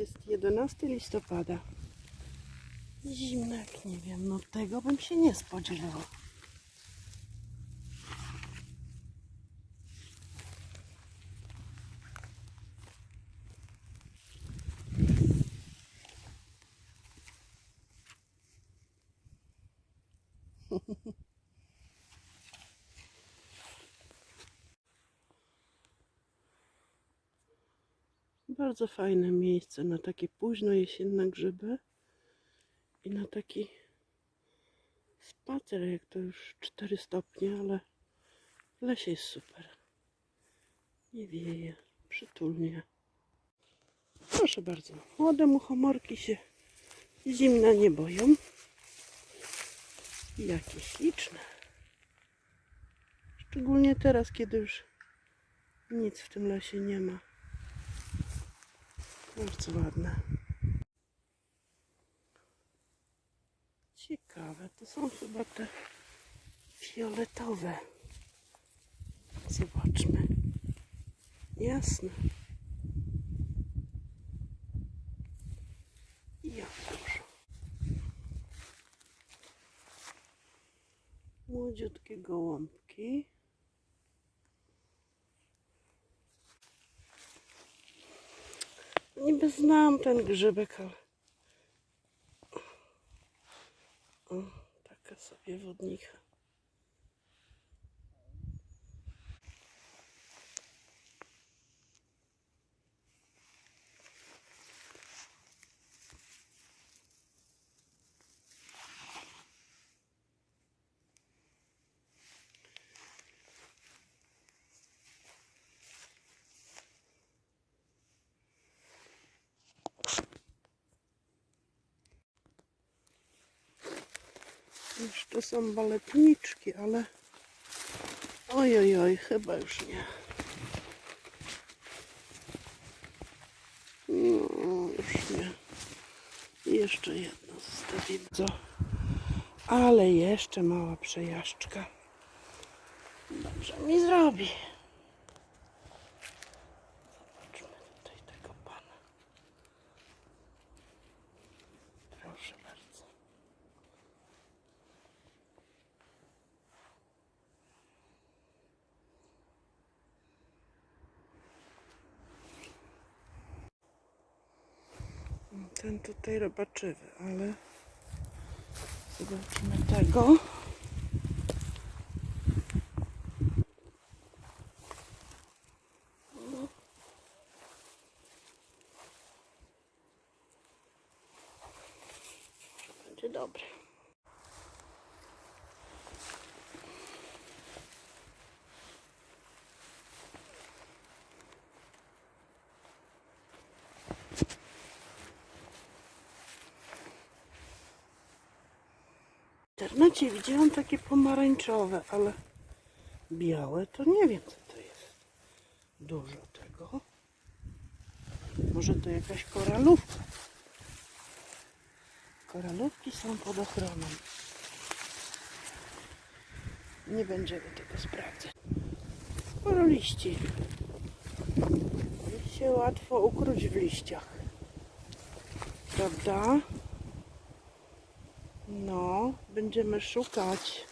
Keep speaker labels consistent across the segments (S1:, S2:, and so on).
S1: jest 11 listopada. Zimno jak nie wiem, no tego bym się nie spodziewała. Bardzo fajne miejsce na takie późno jesienne grzyby i na taki spacer, jak to już 4 stopnie, ale w lesie jest super. Nie wieje, przytulnie. Proszę bardzo, młode muchomorki się zimna nie boją. Jakie śliczne. Szczególnie teraz, kiedy już nic w tym lesie nie ma. Bardzo ładne. Ciekawe, to są chyba te fioletowe. Zobaczmy. Jasne. Jak dużo. Młodziutkie gołąbki. Niby znam ten grzybek, ale... O, taka sobie wodnica. Jeszcze są baletniczki, ale... Oj, oj, oj, chyba już nie. No, już nie. Jeszcze jedno zostawimy. Co? Ale jeszcze mała przejażdżka. Dobrze mi zrobi. Ten tutaj robaczywy, ale zobaczmy tego. Będzie. Internecie widziałam takie pomarańczowe, ale białe to nie wiem co to jest. Dużo tego. Może to jakaś koralówka. Koralówki są pod ochroną. Nie będziemy tego sprawdzać. Sporo liści. Się łatwo ukróć w liściach. Prawda? No, będziemy szukać.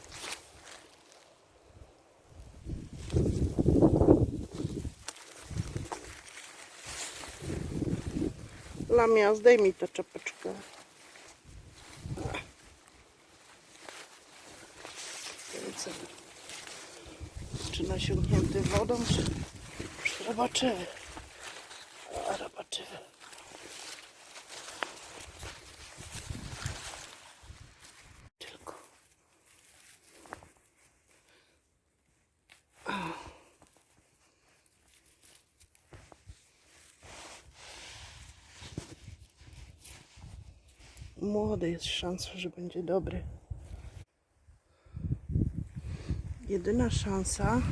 S1: Lamia, zdejmij tę czapeczkę. Czy nasiągnięty wodą, czy, czy robaczywy? A, robaczywy. Tylko. Młody jest szansa, że będzie dobry. Jedyna szansa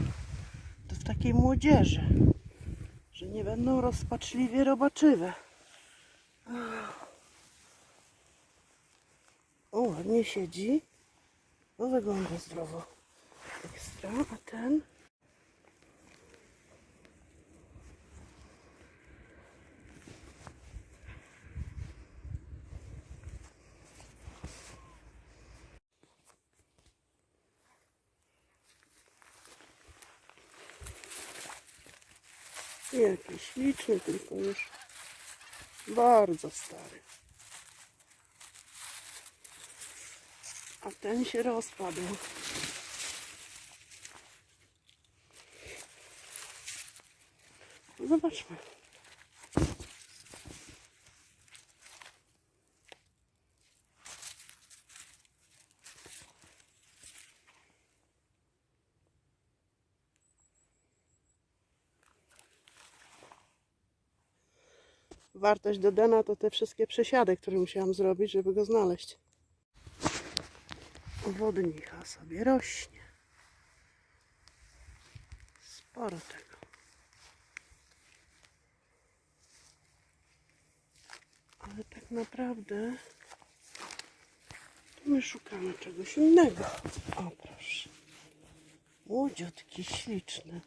S1: to w takiej młodzieży, że nie będą rozpaczliwie robaczywe. O, ładnie siedzi. No wygląda zdrowo. Ekstra, a ten? Jaki śliczny, tylko już bardzo stary. A ten się rozpadł. Zobaczmy. Wartość dodana to te wszystkie przesiady, które musiałam zrobić, żeby go znaleźć. Wodnicha sobie rośnie. Sporo tego. Ale tak naprawdę to my szukamy czegoś innego. O proszę. Młodziutki, śliczny.